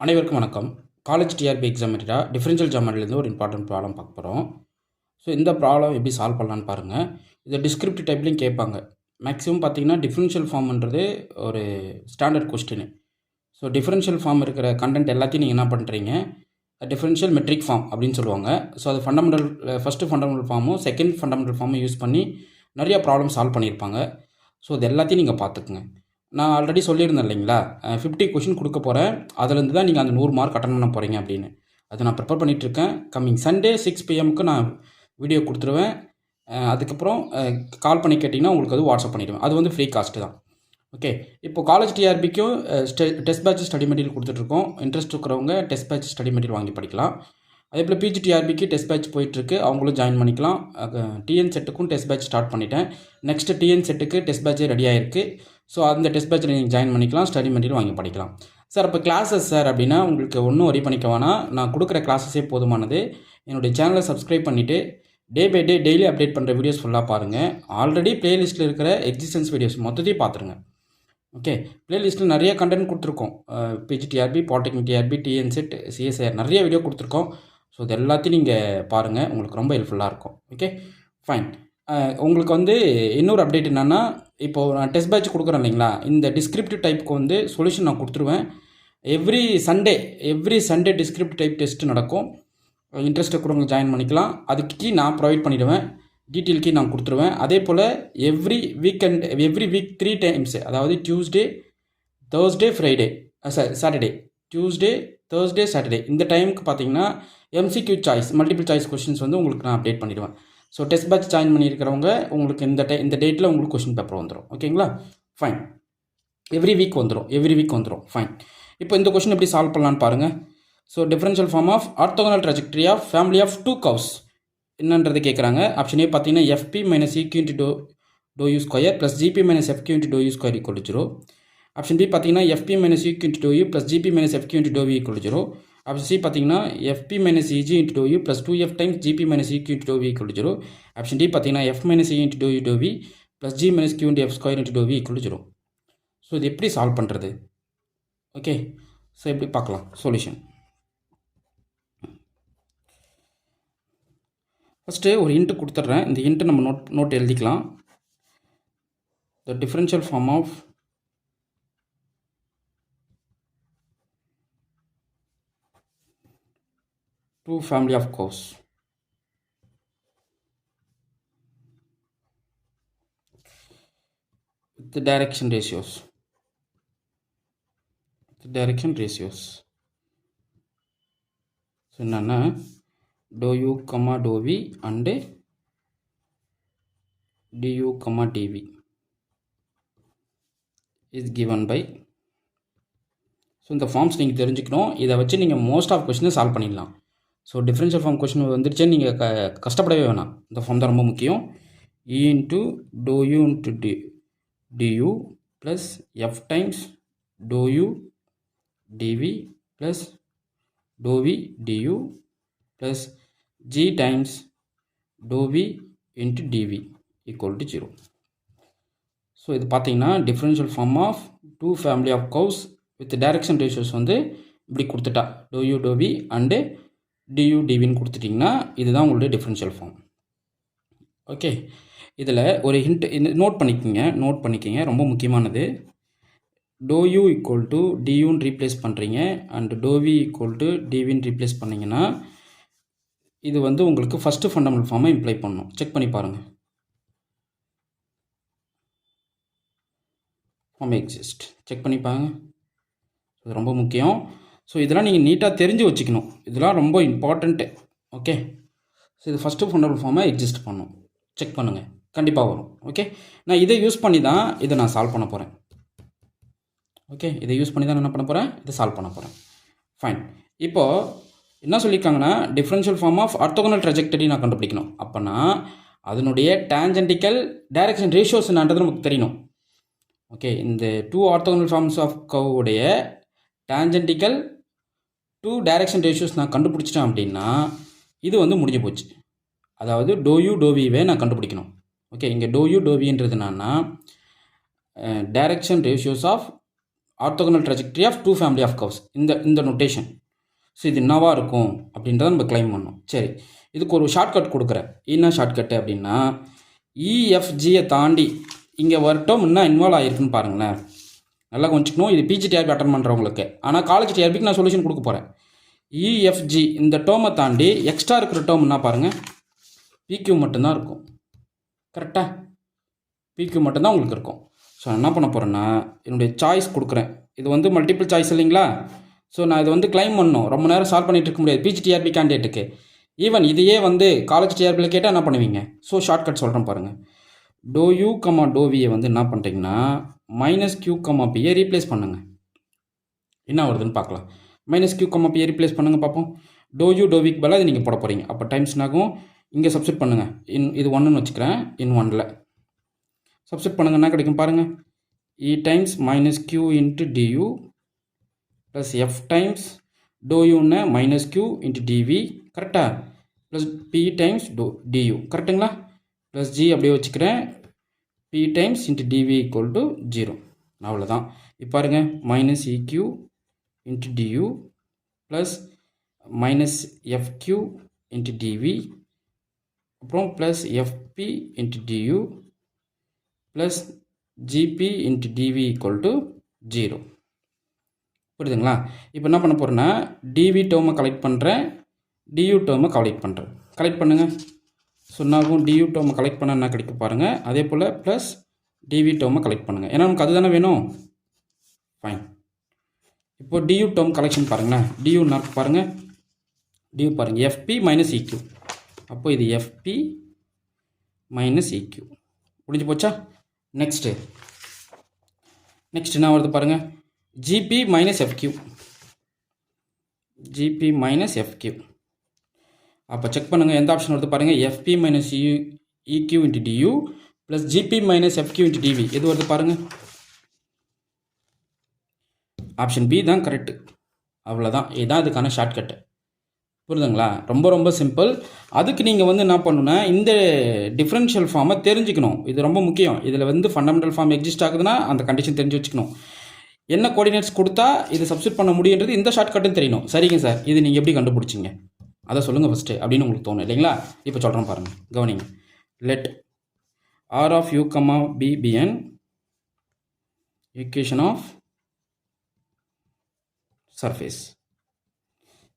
அனைவருக்கும் வணக்கம். College TRB exam மெட்டீரா டிஃப்ரென்ஷியல் ஜாமெண்ட்லேருந்து ஒரு இம்பார்ட்டன்ட் ப்ராப்ளம் பார்க்க போகிறோம் ஸோ இந்த ப்ராப்ளம் எப்படி சால்வ் பண்ணலான்னு பாருங்கள் இதை டிஸ்கிரிப்டிவ் டைப்லையும் கேட்பாங்க. மேக்ஸிமம் பார்த்தீங்கன்னா டிஃப்ரென்ஷியல் ஃபார்ம்ன்றது ஒரு standard question so differential form இருக்கிற கண்டென்ட் எல்லாத்தையும் நீங்கள் என்ன பண்ணுறீங்க டிஃப்ரென்ஷியல் மெட்ரிக் ஃபார்ம் அப்படின்னு சொல்லுவாங்க. ஸோ அது ஃபண்டமெண்டல் ஃபஸ்ட்டு ஃபண்டமெண்டல் ஃபார்மும் செகண்ட் ஃபண்டமெண்டல் ஃபார்மும் யூஸ் பண்ணி நிறையா ப்ராப்ளம் சால்வ் பண்ணியிருப்பாங்க. ஸோ இது எல்லாத்தையும் நீங்கள் பார்த்துக்குங்க. நான் ஆல்ரெடி சொல்லியிருந்தேன் இல்லைங்களா? ஃபிஃப்டி கொஷின் கொடுக்க போகிறேன் அதுலேருந்து தான் நீங்கள் அந்த நூறு மார்க் அட்டன் பண்ண போகிறீங்க அப்படின்னு. அது நான் ப்ரிப்பேர் பண்ணிகிட்ருக்கேன் கம்மிங் சண்டே சிக்ஸ் பிஎம்க்கு நான் வீடியோ கொடுத்துருவேன். அதுக்கப்புறம் கால் பண்ணி கேட்டிங்கன்னா உங்களுக்கு அது வாட்ஸ்அப் பண்ணிவிடுவேன் அது வந்து ஃப்ரீ காஸ்ட்டு தான். ஓகே இப்போ காலேஜ் டிஆர்பிக்கும் டெஸ்ட் பேட்ச் ஸ்டடி மெட்டீரியல் கொடுத்துட்ருக்கோம் இன்ட்ரெஸ்ட் இருக்கிறவங்க டெஸ்ட் பேட்ச் ஸ்டடி மெட்டீரியல் வாங்கி படிக்கலாம். அதே போல் பிஜிடிஆர்பிக்கு டெஸ்ட் பேட்ச் போயிட்டுருக்கு. அவங்களும் ஜாயின் பண்ணிக்கலாம். டிஎன் செட்டுக்கும் டெஸ்ட் பேட்ச் ஸ்டார்ட் பண்ணிட்டேன். நெக்ஸ்ட் டிஎன் செட்டுக்கு டெஸ்ட் பேட்சே ரெடி ஆயிருக்கு. ஸோ அந்த டெஸ்ட் பேட்சில் நீங்கள் ஜாயின் பண்ணிக்கலாம். ஸ்டடி மெட்டீரியல் வாங்கி படிக்கலாம். சார் இப்போ கிளாஸஸ் சார் அப்படின்னா உங்களுக்கு ஒன்றும் ஒரி பண்ணிக்க வேணாம். நான் கொடுக்குற கிளாஸஸே போதுமானது. என்னுடைய சேனலை சப்ஸ்கிரைப் பண்ணிவிட்டு day by day daily update பண்ணுற வீடியோஸ் ஃபுல்லாக பாருங்கள் ஆல்ரெடி ப்ளேலிஸ்ட்டில் இருக்கிற எக்ஸிஸ்டன்ஸ் வீடியோஸ் மொத்தத்தையும் பார்த்துருங்க. ஓகே ப்ளேலிஸ்ட்டில் நிறைய கண்டென்ட் கொடுத்துருக்கோம். PGTRB polytechnic TRB TNSET CSIR நிறைய வீடியோ கொடுத்துருக்கோம். ஸோ இது எல்லாத்தையும் நீங்கள் பாருங்கள் உங்களுக்கு ரொம்ப ஹெல்ப்ஃபுல்லாக இருக்கும். ஓகே ஃபைன் உங்களுக்கு வந்து இன்னொரு அப்டேட் என்னென்னா இப்போது நான் டெஸ்ட் பேட்ச் கொடுக்குறேன் இல்லைங்களா? இந்த டிஸ்கிரிப்டிவ் டைப்புக்கு வந்து சொல்யூஷன் நான் கொடுத்துருவேன். Every Sunday every Sunday descriptive type test நடக்கும். இன்ட்ரெஸ்ட் இருக்கிறவங்க ஜாயின் பண்ணிக்கலாம். அதுக்கு கீ நான் ப்ரொவைட் பண்ணிவிடுவேன் டீட்டெயில் கீ நான் கொடுத்துருவேன். அதே போல் every weekend every week three times அதாவது Tuesday Thursday Friday Saturday Tuesday Thursday Saturday இந்த டைமுக்கு பார்த்தீங்கன்னா MCQ choice multiple choice questions வந்து உங்களுக்கு நான் அப்டேட் பண்ணிடுவேன். ஸோ டெஸ்ட் பேட்ச் ஜாயின் பண்ணியிருக்கிறவங்க உங்களுக்கு இந்த டை இந்த டேட்டில் உங்களுக்கு கொஷின் பேப்பர் வந்துடும் ஓகேங்களா ஃபைன் எவ்ரி வீக் வந்துடும் எவ்ரி வீக் வந்துடும் ஃபைன் இப்போ இந்த கொஷின் எப்படி சால்வ் பண்ணலான்னு பாருங்கள் so differential form of orthogonal trajectory of family of two curves என்னன்றது கேட்குறாங்க ஆப்ஷனே பார்த்தீங்கன்னா FP minus EQ into dow dow U square plus GP minus FQ into dow U square equal zero option B பார்த்தீங்கன்னா FP minus UQ into dow U plus GP minus FQ into two V equal zero option C பார்த்தீங்கன்னா FP minus EG into two U plus two F times GP minus EQ into dow V equal zero option D பார்த்தீங்கன்னா F minus E into dow U V plus G minus Q into F square into two V equal zero so இது எப்படி solve பண்ணுறது okay so எப்படி பார்க்கலாம்? Solution first ஒரு into கொடுத்துட்றேன். இந்த into நம்ம நோட் நோட் எழுதிக்கலாம். The differential form of two family of course the direction ratios the direction ratios so என்னன்னா do u comma do v and du comma dv is given by so இந்த forms நீங்கள் தெரிஞ்சுக்கணும் இதை வச்சு நீங்கள் most of கொஷினை solve பண்ணிடலாம் so differential form question வந்துருச்சுன்னு நீங்கள் க கஷ்டப்படவே வேணாம். இந்த ஃபார்ம் தான் ரொம்ப முக்கியம். E into del u into d d u plus F times del u d v plus del v d u plus G times del v into d v equal to zero so இது பார்த்தீங்கன்னா differential form of two family of curves with direction ratios வந்து இப்படி கொடுத்துட்டா. Del u del v and d u டிவின்னு கொடுத்துட்டிங்கன்னா இதுதான் உங்களுடைய differential form okay இதில் ஒரு ஹிண்ட் நோட் பண்ணிக்கோங்க. நோட் பண்ணிக்கோங்க. ரொம்ப முக்கியமானது. டோ யூ ஈக்குவல் டு டியூன்னு ரீப்ளேஸ் பண்ணுறீங்க and del v equal to டிவின்னு replace பண்ணிங்கன்னா இது வந்து உங்களுக்கு ஃபஸ்ட்டு ஃபண்டமெண்டல் ஃபார்மை இம்ப்ளை பண்ணணும் செக் பண்ணி பாருங்கள் ஃபார்ம் எக்ஸிஸ்ட் செக் பண்ணி பாருங்க. இது ரொம்ப முக்கியம். ஸோ இதெல்லாம் நீங்கள் நீட்டாக தெரிஞ்சு வச்சுக்கணும். இதெல்லாம் ரொம்ப இம்பார்ட்டண்ட்டு ஓகே ஸோ இது ஃபஸ்ட்டு ஃபண்டபிள் ஃபார்மை எக்ஸிஸ்ட் பண்ணும். செக் பண்ணுங்கள் கண்டிப்பாக வரும். ஓகே நான் இதை யூஸ் பண்ணி தான் இதை நான் சால்வ் பண்ண போகிறேன் ஓகே இதை யூஸ் பண்ணி தான் நான் என்ன பண்ண போகிறேன் இதை சால்வ் பண்ண போகிறேன் ஃபைன் இப்போது என்ன சொல்லியிருக்காங்கன்னா differential form of orthogonal trajectory நான் கண்டுபிடிக்கணும். அப்போனா அதனுடைய டேஞ்சென்டிக்கல் டைரக்ஷன் ரேஷியோஸ் என்னன்றது நமக்கு தெரியணும். ஓகே இந்த டூ ஆர்த்தோகனல் ஃபார்ம்ஸ் ஆஃப் கவுடைய டேஞ்சென்டிக்கல் டூ டைரக்ஷன் ரேஷியோஸ் நான் கண்டுபிடிச்சிட்டேன் அப்படின்னா இது வந்து முடிஞ்சு போச்சு. அதாவது டோயூ டோவியவே நான் கண்டுபிடிக்கணும். ஓகே இங்கே டோயூ டோவின்றது என்னன்னா direction ratios of orthogonal trajectory of two family of curves இந்த இந்த நொட்டேஷன் ஸோ இது என்னவாக இருக்கும் அப்படின்றத நம்ம கிளைம் பண்ணோம் சரி இதுக்கு ஒரு ஷார்ட்கட் கொடுக்குறேன். என்ன ஷார்ட்கட்டு அப்படின்னா இஎஃப்ஜியை தாண்டி இங்கே வரட்டும் இன்னும் இன்வால்வ் ஆகிருக்குன்னு பாருங்களேன். நல்லா கொஞ்சிக்கணும். இது பிஜி டிஆர்பி அட்டன் பண்ணுறவங்களுக்கு ஆனால் காலேஜ் டிஆர்பிக்கு நான் சொல்யூஷன் கொடுக்க போகிறேன் இஎஃப்ஜி இந்த டேர்மை தாண்டி எக்ஸ்ட்ரா இருக்கிற டேர்ம் என்ன பாருங்கள் பிக்யூ மட்டும்தான் இருக்கும். கரெக்டாக பிக்யூ மட்டும்தான் உங்களுக்கு இருக்கும். ஸோ நான் என்ன பண்ண போகிறேன்னா என்னுடைய சாய்ஸ் கொடுக்குறேன். இது வந்து மல்டிபிள் சாய்ஸ் இல்லைங்களா? ஸோ நான் இதை வந்து கிளைம் பண்ணணும். ரொம்ப நேரம் சால்வ் பண்ணிட்டு இருக்க முடியாது. பிஜி டிஆர்பி கேண்டிடேட்டுக்கு ஈவன் இதையே வந்து காலேஜ் டிஆர்பியில் கேட்டால் என்ன பண்ணுவீங்க? ஸோ ஷார்ட்கட் சொல்கிறேன் பாருங்கள் டோ யூ கமா டோ வியை வந்து என்ன பண்ணுறீங்கன்னா மைனஸ் கியூ கமா பியை ரீப்ளேஸ் பண்ணுங்கள் என்ன வருதுன்னு பார்க்கலாம். மைனஸ் கியூ கமா பியை ரீப்ளேஸ் பண்ணுங்கள் பார்ப்போம். டோ யூ டோ விக்கு பதிலாக இது நீங்கள் போட போகிறீங்க அப்போ டைம்ஸ் இங்கே சப்ஸ்டிட் பண்ணுங்கள் இன் இது ஒன்றுன்னு வச்சுக்கிறேன். இன் ஒன்னில் சப்ஸ்டிட் பண்ணுங்க. என்ன கிடைக்கும் பாருங்கள் E times minus Q into d u plus F times del யூன்னு minus Q into d v கரெக்டாக plus P times del d u கரெக்டுங்களா ப்ளஸ் ஜி அப்படியே வச்சுக்கிறேன். P times into d v equal to zero அவ்வளோதான் இப்போ பாருங்கள் minus E Q into d u plus minus F Q into d v அப்புறம் plus F P into d u plus G P into d v equal to zero புரியுதுங்களா? இப்போ என்ன பண்ண போகிறேன்னா TV டேர்மை கலெக்ட் பண்ணுறேன் டியூ டேர்மை collect பண்ணுறேன் கலெக்ட் பண்ணுங்கள் சொன்னாகும் டியூ டோமை கலெக்ட் பண்ண என்ன கிடைக்க பாருங்கள் அதே போல் ப்ளஸ் டிவி டோமை கலெக்ட் பண்ணுங்கள் ஏன்னா நமக்கு அதுதானே வேணும்? ஃபைன் இப்போ டியூ டோம் கலெக்ஷன் பாருங்களேன். டியூ நான் பாருங்கள் டியூ பாருங்கள் எஃப்பி மைனஸ் இக்யூ அப்போ இது எஃப்பி மைனஸ் இக்யூ முடிஞ்சு போச்சா? நெக்ஸ்ட்டு நெக்ஸ்ட் என்ன வருது பாருங்கள் G P minus F Q G P minus F Q அப்போ செக் பண்ணுங்கள் எந்த ஆப்ஷன் வருது பாருங்கள் F P minus u E Q into d u plus G P minus F Q into d v எது வருது பாருங்கள் ஆப்ஷன் பி தான் correct அவ்வளோதான் இதுதான் இதுக்கான ஷார்ட்கட்டு புரியுதுங்களா? ரொம்ப ரொம்ப சிம்பிள் அதுக்கு நீங்கள் வந்து என்ன பண்ணணுன்னா இந்த டிஃப்ரென்ஷியல் ஃபார்மை தெரிஞ்சுக்கணும். இது ரொம்ப முக்கியம். இதில் வந்து ஃபண்டமெண்டல் ஃபார்ம் எக்ஸிஸ்ட் ஆகுதுன்னா அந்த கண்டிஷன் தெரிஞ்சு வச்சுக்கணும். என்ன கோஆர்டினேட்ஸ் கொடுத்தா இது சப்ஸ்டிட் பண்ண முடியுன்றது இந்த ஷார்ட்கட்டும் தெரியணும். சரிங்க சார் இது நீங்கள் எப்படி கண்டுபிடிச்சிங்க? அதை சொல்லுங்கள் ஃபஸ்ட்டு அப்படின்னு உங்களுக்கு தோணும் இல்லைங்களா? இப்போ சொல்கிறேன் பாருங்கள் கவனிங்க. Let R of u comma v be an equation of surface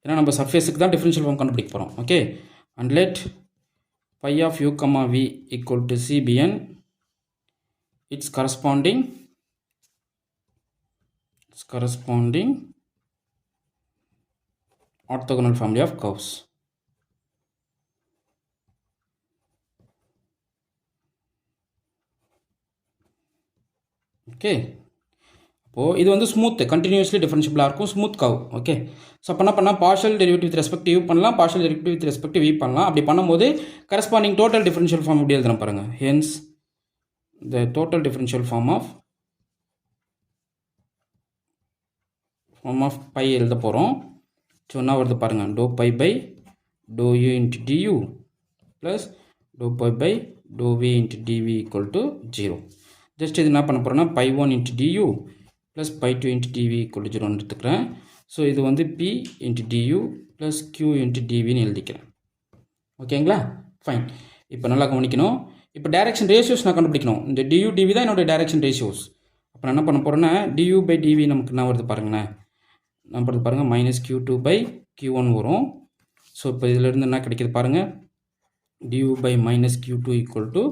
ஏன்னா நம்ம சர்ஃபேஸுக்கு தான் டிஃப்ரென்ஷியல் ஃபார்ம் கண்டுபிடிக்க போகிறோம் okay and let phi of u comma v equal to c be an it's corresponding it's corresponding orthogonal family of curves. Okay அப்போது இது வந்து smooth continuously டிஃபரன்ஷியபிளாக இருக்கும். ஸ்மூத் கவ் ஓகே ஸோ அப்போ என்ன பண்ணால் பார்ஷியல் டெரிவேட்டிவ் வித் ரெஸ்பெக்டிவ் பண்ணலாம். Partial derivative with respect v பண்ணலாம். அப்படி பண்ணும்போது கரஸ்பாண்டிங் டோட்டல் டிஃபரன்ஷியல் ஃபார்ம் எப்படி எழுதுறேன் பாருங்கள் hence the total differential form of form of phi எழுத போகிறோம் ஸோ என்ன வருது பாருங்கள் del phi by del u into d u plus del phi by del v into d v equal to zero just இது என்ன பண்ண போகிறோன்னா phi one into d u plus phi two into d v equal to ஜீரோன்னு எடுத்துக்கிறேன். So இது வந்து P into d u plus Q into டிவின்னு எழுதிக்கிறேன். ஓகேங்களா? ஃபைன் இப்போ நல்லா கவனிக்கணும். இப்போ டேரக்ஷன் ரேஷியோஸ் நான் கண்டுபிடிக்கணும். இந்த டியூ டிவி தான் என்னோடய டேரெக்ஷன் ரேஷியோஸ் அப்போ நான் என்ன பண்ண போகிறேன்னா டியூ பை டிவி நமக்கு என்ன வருது பாருங்களேன். நம்ம பாருங்கள் minus Q two by Q one வரும். ஸோ இப்போ இதிலேருந்து என்ன கிடைக்கிது பாருங்கள் d u by minus Q two equal to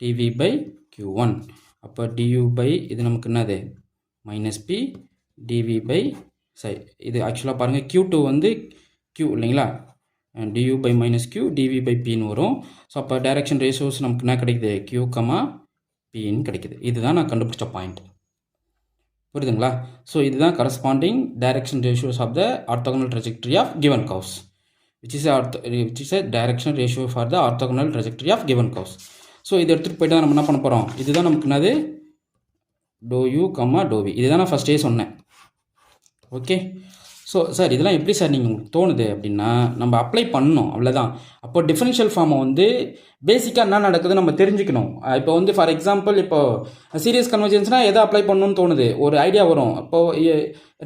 d v by Q one அப்போ டியூ பை இது நமக்கு என்னது? மைனஸ் பி டிவி பை சரி இது ஆக்சுவலாக பாருங்கள் கியூ டூ வந்து கியூ இல்லைங்களா? D u by minus Q d v by பின்னு வரும். ஸோ அப்போ டைரக்ஷன் ரேஷியோஸ் நமக்கு என்ன கிடைக்குது? கியூ கமா பின்னு கிடைக்குது. இதுதான் நான் கண்டுபிடிச்ச பாயிண்ட் புரியுதுங்களா? ஸோ இதுதான் corresponding direction ratios of the orthogonal trajectory of given curves which is a ortho, uh is a for the for the of given curves so இது எடுத்துகிட்டு போயிட்டு நம்ம என்ன பண்ண போகிறோம் இதுதான் நமக்கு என்னது? டோ யூ கம்மா டோவி இதுதான் நான் ஃபஸ்ட்டே சொன்னேன். ஓகே ஸோ சார் இதெல்லாம் எப்படி சார் நீங்கள் உங்களுக்கு தோணுது அப்படின்னா நம்ம அப்ளை பண்ணணும் அவ்வளோதான் அப்போ டிஃபரன்ஷியல் ஃபார்மை வந்து பேசிக்காக என்ன நடக்குது நம்ம தெரிஞ்சுக்கணும். இப்போ வந்து ஃபார் எக்ஸாம்பிள் இப்போ சீரியஸ் கன்வர்ஜென்ஸ்னால் எதை அப்ளை பண்ணணும்னு தோணுது? ஒரு ஐடியா வரும். அப்போது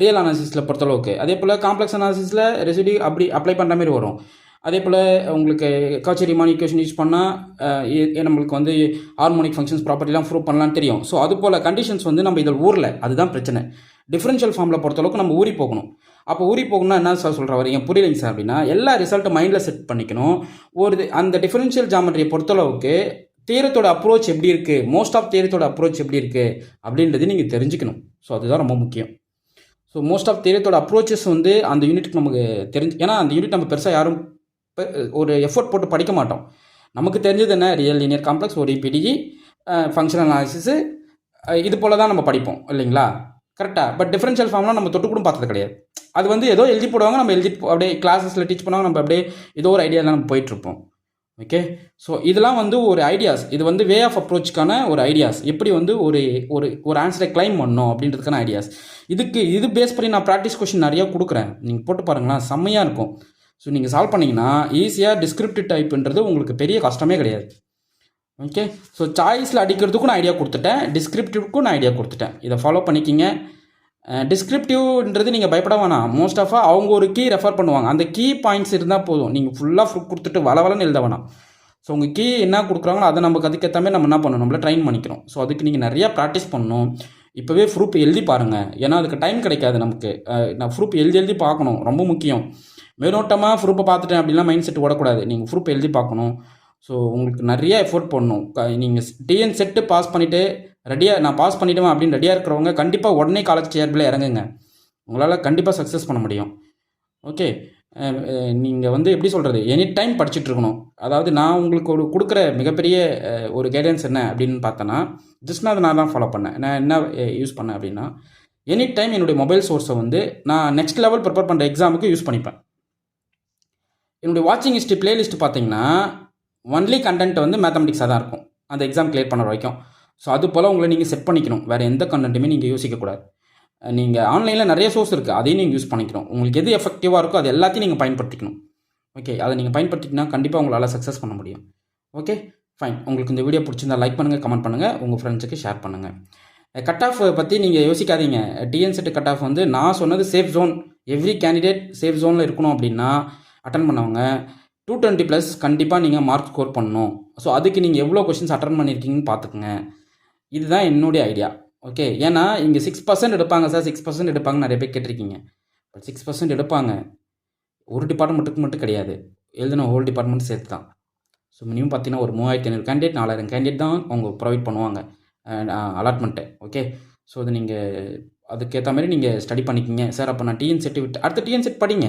ரியல் அனாலிசிஸில் பொறுத்தளவுக்கு அதே போல் காம்ப்ளெக்ஸ் அனாலிசிஸில் ரெசிடி அப்படி அப்ளை பண்ணுற மாதிரி வரும். அதே போல் உங்களுக்கு காச்சரி மானிகேஷன் யூஸ் பண்ணால் நம்மளுக்கு வந்து ஹார்மோனிக் ஃபங்க்ஷன்ஸ் ப்ராப்பர்ட்டிலாம் ப்ரூவ் பண்ணலாம்னு தெரியும். ஸோ அது போல் கண்டிஷன்ஸ் வந்து நம்ம இதில் ஊரில் அதுதான் பிரச்சனை. டிஃப்ரென்ஷியல் ஃபார்மில் பொறுத்தளவுக்கு நம்ம ஊறி போகணும். அப்போ ஊறி போகணும்னா என்ன சார் சொல்கிற வரீங்க புரியலைங்க சார் அப்படின்னா எல்லா ரிசல்ட்டும் மைண்டில் செட் பண்ணிக்கணும். ஒரு அந்த டிஃபரன்ஷியல் ஜாமெட்ரியை பொறுத்தளவுக்கு தீரத்தோட அப்ரோச் எப்படி இருக்குது மோஸ்ட் ஆஃப் தீரத்தோட அப்ரோச் எப்படி இருக்குது அப்படின்றது நீங்கள் தெரிஞ்சுக்கணும். ஸோ அதுதான் ரொம்ப முக்கியம். ஸோ மோஸ்ட் ஆஃப் தேரியத்தோட அப்ரோச்சஸ் வந்து அந்த யூனிட்டுக்கு நமக்கு தெரிஞ்சு ஏன்னா அந்த யூனிட் நம்ம பெருசாக யாரும் பெ- ஒரு எஃபோர்ட் போட்டு படிக்க மாட்டோம். நமக்கு தெரிஞ்சது என்ன? ரியல் லீனியர் காம்ப்ளெக்ஸ் ஒரு இபிடிஜி ஃபங்க்ஷனல் அனாலிசிஸு இது போல் தான் நம்ம படிப்போம் இல்லைங்களா? கரெக்டாக பட் டிஃபரன்ஷியல் ஃபார்ம்லாம் நம்ம தொட்டு கூட பார்த்தது கிடையாது. அது வந்து ஏதோ எழுதி போடுவாங்க நம்ம எழுதி அப்படியே கிளாஸஸில் டீச் பண்ணுவாங்க நம்ம அப்படியே ஏதோ ஒரு ஐடியாவில் நம்ம போயிட்டுருப்போம். ஓகே ஸோ இதெல்லாம் வந்து ஒரு ஐடியாஸ் இது வந்து வே ஆஃப் அப்ரோச்சுக்கான ஒரு ஐடியாஸ் எப்படி வந்து ஒரு ஒரு ஒரு ஆன்சரை கிளைம் பண்ணணும் அப்படின்றதுக்கான ஐடியாஸ் இதுக்கு இது பேஸ் பண்ணி நான் ப்ராக்டிஸ் கொஷின் நிறையா கொடுக்குறேன். நீங்கள் போட்டு பாருங்களேன் செம்மையாக இருக்கும். ஸோ நீங்கள் சால்வ் பண்ணிங்கன்னா ஈஸியாக டிஸ்கிரிப்டிவ் டைப்ன்றது உங்களுக்கு பெரிய கஷ்டமே கிடையாது. ஓகே ஸோ சாய்ஸில் அடிக்கிறதுக்கும் நான் ஐடியா கொடுத்துட்டேன். டிஸ்கிரிப்டிவ்க்கும் நான் ஐடியா கொடுத்துட்டேன். இதை ஃபாலோ பண்ணிக்கிங்க. டிஸ்கிரிப்டிவ்ன்றது நீங்கள் பயப்பட வேணாம். மோஸ்ட் ஆஃபாக அவங்க ஒரு கீ ரெஃபர் பண்ணுவாங்க. அந்த கீ பாயிண்ட்ஸ் இருந்தால் போதும். நீங்கள் ஃபுல்லாக கொடுத்துட்டு வளவலன்னு எழுத வேணாம். ஸோ உங்கள் கீ என்ன கொடுக்குறாங்களோ அதை நமக்கு அதுக்கேற்ற மாதிரி நம்ம என்ன பண்ணணும்? நம்மள ட்ரைன் பண்ணிக்கிறோம். ஸோ அதுக்கு நீங்கள் நிறையா ப்ராக்டிஸ் பண்ணணும். இப்போவே ப்ரூப் எழுதி பாருங்கள் ஏன்னா அதுக்கு டைம் கிடைக்காது நமக்கு. நான் ப்ரூப் எழுதி எழுதி பார்க்கணும். ரொம்ப முக்கியம். மேலோட்டமாக ப்ரூப்பை பார்த்துட்டேன் அப்படிலாம் மைண்ட் செட் ஓடக்கூடாது. நீங்கள் ப்ரூப் எழுதி பார்க்கணும். ஸோ உங்களுக்கு நிறைய எஃபோர்ட் போடணும் நீங்கள் டிஎன் செட்டு பாஸ் பண்ணிவிட்டு ரெடியாக நான் பாஸ் பண்ணிவிடுவேன் அப்படின்னு ரெடியாக இருக்கிறவங்க கண்டிப்பாக உடனே காலேஜ் சேர்பில் இறங்குங்க. உங்களால் கண்டிப்பாக சக்ஸஸ் பண்ண முடியும். ஓகே நீங்கள் வந்து எப்படி சொல்கிறது எனி டைம் படிச்சுட்டு இருக்கணும். அதாவது நான் உங்களுக்கு ஒரு கொடுக்குற மிகப்பெரிய ஒரு கைடன்ஸ் என்ன அப்படின்னு பார்த்தேன்னா ஜஸ்ட் நான் அதை நான் தான் ஃபாலோ பண்ணேன். நான் என்ன யூஸ் பண்ணேன் அப்படின்னா எனி டைம் என்னுடைய மொபைல் சோர்ஸை வந்து நான் நெக்ஸ்ட் லெவல் ப்ரிப்பேர் பண்ணுற எக்ஸாமுக்கு யூஸ் பண்ணிப்பேன். என்னுடைய வாட்சிங் ஹிஸ்ட்ரி பிளேலிஸ்ட் பார்த்தீங்கன்னா ஒன்லி கண்டென்ட் வந்து மேத்தமெட்டிக்ஸாக தான் இருக்கும். அந்த எக்ஸாம் கிளியர் பண்ணுற வரைக்கும். ஸோ அது போல் உங்களை நீங்கள் செட் பண்ணிக்கணும். வேறு எந்த கண்டென்ட்டுமே நீங்கள் யோசிக்கக்கூடாது நீங்கள் ஆன்லைனில் நிறைய சோர்ஸ் இருக்குது அதையும் நீங்கள் யூஸ் பண்ணிக்கணும். உங்களுக்கு எது எஃபெக்டிவாக இருக்கோ அது எல்லாத்தையும் நீங்கள் பயன்படுத்திக்கணும். ஓகே அதை நீங்கள் பயன்படுத்திக்கினா கண்டிப்பாக உங்களால் சக்ஸஸ் பண்ண முடியும். ஓகே ஃபைன் உங்களுக்கு இந்த வீடியோ பிடிச்சிருந்தா லைக் பண்ணுங்கள் கமெண்ட் பண்ணுங்கள் உங்கள் ஃப்ரெண்ட்ஸுக்கு ஷேர் பண்ணுங்கள் கட் ஆஃப் பற்றி நீங்கள் யோசிக்காதீங்க. டிஎன்செட் கட் ஆஃப் வந்து நான் சொன்னது safe zone every candidate safe ஜோனில் இருக்கணும் அப்படின்னா அட்டன் பண்ணவங்க டூ டுவெண்ட்டி ப்ளஸ் கண்டிப்பாக நீங்கள் மார்க் ஸ்கோர் பண்ணணும். ஸோ அதுக்கு நீங்கள் எவ்வளோ கொஷின்ஸ் அட்டன் பண்ணியிருக்கீங்கன்னு பார்த்துக்குங்க. இதுதான் என்னுடைய ஐடியா ஓகே ஏன்னா இங்கே சிக்ஸ் பர்சன்ட் எடுப்பாங்க சார் சிக்ஸ் பர்சன்ட் எடுப்பாங்க நிறைய பேர் கேட்டிருக்கீங்க. பட் சிக்ஸ் பர்சன்ட் எடுப்பாங்க. ஒரு டிபார்ட்மெண்ட்டுக்கு மட்டும் கிடையாது. எழுதின ஹோல் டிபார்ட்மெண்ட் சேர்த்து தான் ஸோ மினிமம் பார்த்தீங்கன்னா ஒரு மூவாயிரத்தி ஐநூறு கேண்டிடேட் நாலாயிரம் கேண்டிடேட் தான் அவங்க ப்ரொவைட் பண்ணுவாங்க. அலாட்மெண்ட்டு ஓகே ஸோ அது நீங்கள் அதுக்கேற்ற மாதிரி நீங்கள் ஸ்டடி பண்ணிக்கிங்க. சார் அப்போ நான் டிஎன் செட் விட்டு அடுத்த டிஎன் செட் படிங்க.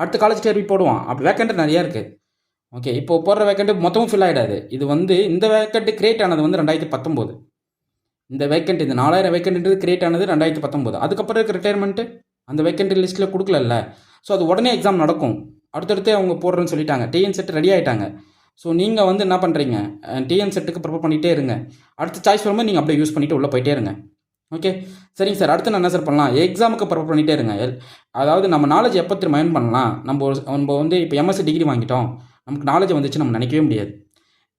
அடுத்த காலேஜ் தேர்வி போடுவான். அப்போ வேக்கண்ட் நிறையா இருக்குது ஓகே இப்போ போடுற வேக்கண்ட்டு மொத்தமும் ஃபில் ஆகிடாது இது வந்து இந்த வேக்கண்ட்டு கிரியேட் ஆனது வந்து ரெண்டாயிரத்தி பத்தொம்போது. இந்த வேக்கண்ட் இந்த நாலாயிரம் வேக்கண்ட்ன்றது கிரியேட் ஆனது ரெண்டாயிரத்தி பத்தொம்போது. அதுக்கப்புறம் இருக்க ரிட்டையர்மெண்ட்டு அந்த வேக்கண்ட் லிஸ்ட்டில் கொடுக்கலல்ல. ஸோ அது உடனே எக்ஸாம் நடக்கும். அடுத்தடுத்து அவங்க போடுறேன்னு சொல்லிட்டாங்க. டிஎன் செட் ரெடி ஆகிட்டாங்க ஸோ நீங்கள் வந்து என்ன பண்ணுறீங்க டிஎன் செட்டுக்கு ப்ரிப்பேர் பண்ணிகிட்டே இருங்க. அடுத்த சாய்ஸ் வரும்போது நீங்கள் அப்படியே யூஸ் பண்ணிவிட்டு உள்ளே போயிட்டே இருங்க. ஓகே சரிங்க சார் அடுத்து நான் என்ன சார் பண்ணலாம்? எக்ஸாமுக்கு ப்ரிப்பேர் பண்ணிகிட்டே இருங்க எல்- அதாவது நம்ம நாலேஜ் எப்போ திரும்ப மைண்ட் பண்ணலாம்? நம்ம ஒரு நம்ம வந்து இப்போ எம்எஸ்சி டிகிரி வாங்கிட்டோம். நமக்கு நாலேஜ் வந்துச்சு நம்ம நினைக்கவே முடியாது.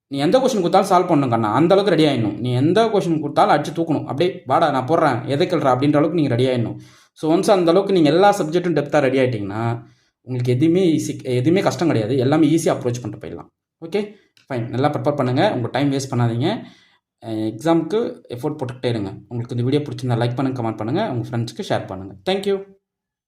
நீ எந்த கொஷின் கொடுத்தாலும் சால்வ் பண்ணணும் கண்ணா அந்த அளவுக்கு ரெடி ஆகிடணும் நீ எந்த கொஷின் கொடுத்தாலும் அடிச்சு தூக்கணும். அப்படியே வாடா நான் போடுறேன். எதை கேள்றா? அப்படின்ற அளவுக்கு நீங்கள் ரெடி ஆகிடணும் ஸோ ஒன்ஸ் அந்த அளவுக்கு நீங்கள் எல்லா சப்ஜெக்ட்டும் டெப்த்தாக ரெடி ஆகிட்டிங்கன்னா உங்களுக்கு எதுவுமே ஈஸி எதுவுமே கஷ்டம் கிடையாது. எல்லாமே ஈஸியாக அப்ரோச் பண்ணிட்டு போயிடலாம். ஓகே ஃபைன் நல்லா ப்ரிப்பேர் பண்ணுங்கள் உங்கள் டைம் வேஸ்ட் பண்ணாதீங்க. எக்ஸாமுக்கு எஃபோர்ட் போட்டுக்கிட்டே இருங்க. உங்களுக்கு இந்த வீடியோ பிடிச்சிருந்தா லைக் பண்ணுங்கள் கமெண்ட் பண்ணுங்கள் உங்கள் ஃப்ரெண்ட்ஸுக்கு ஷேர் பண்ணுங்கள் தேங்க்யூ